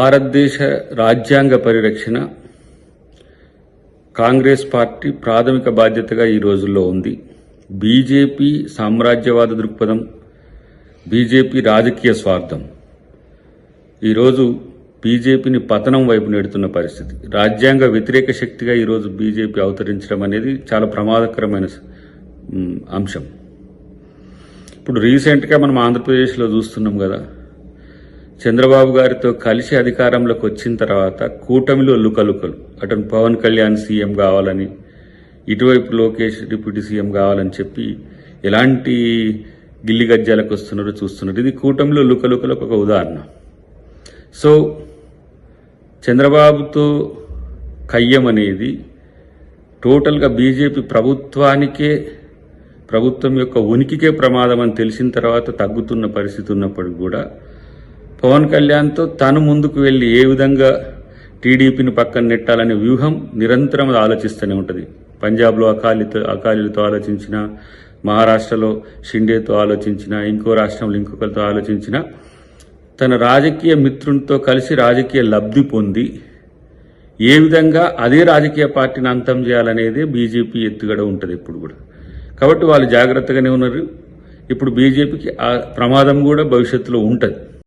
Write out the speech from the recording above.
భారతదేశ రాజ్యాంగ పరిరక్షణ కాంగ్రెస్ పార్టీ ప్రాథమిక బాధ్యతగా ఈ రోజుల్లో ఉంది. బీజేపీ సామ్రాజ్యవాద దృక్పథం బీజేపీ రాజకీయ స్వార్థం. ఈరోజు బీజేపీని పతనం వైపు నెడుతున్న పరిస్థితి. రాజ్యాంగ వ్యతిరేక శక్తిగా ఈరోజు బీజేపీ అవతరించడం అనేది చాలా ప్రమాదకరమైన అంశం. ఇప్పుడు రీసెంట్గా మనం ఆంధ్రప్రదేశ్లో చూస్తున్నాం కదా చంద్రబాబు గారితో కలిసి అధికారంలోకి వచ్చిన తర్వాత కూటమిలో లుకలుకలు. అటు పవన్ కళ్యాణ్ సీఎం కావాలని ఇటువైపు లోకేష్ డిప్యూటీ సీఎం కావాలని చెప్పి ఎలాంటి గిల్లి గజ్జాలకు వస్తున్నారో చూస్తున్నారు. ఇది కూటమిలో లుకలుకలకు ఒక ఉదాహరణ. సో చంద్రబాబుతో కయ్యం అనేది టోటల్గా బీజేపీ ప్రభుత్వానికే ప్రభుత్వం యొక్క ఉనికికే ప్రమాదం అని తెలిసిన తర్వాత తగ్గుతున్న పరిస్థితి ఉన్నప్పటికీ కూడా పవన్ కళ్యాణ్తో తను ముందుకు వెళ్ళి ఏ విధంగా టీడీపీని పక్కన నెట్టాలనే వ్యూహం నిరంతరం ఆలోచిస్తూనే ఉంటుంది. పంజాబ్లో అకాలీతో అకాలీలతో ఆలోచించిన మహారాష్ట్రలో షిండేతో ఆలోచించిన ఇంకో రాష్ట్రంలో ఇంకొకరితో ఆలోచించిన తన రాజకీయ మిత్రునితో కలిసి రాజకీయ లబ్ధి పొంది ఏ విధంగా అదే రాజకీయ పార్టీని అంతం చేయాలనేది బీజేపీ ఎత్తుగడ ఉంటుంది ఇప్పుడు కూడా. కాబట్టి వాళ్ళు జాగ్రత్తగానే ఉన్నారు. ఇప్పుడు బీజేపీకి ఆ ప్రమాదం కూడా భవిష్యత్తులో ఉంటుంది.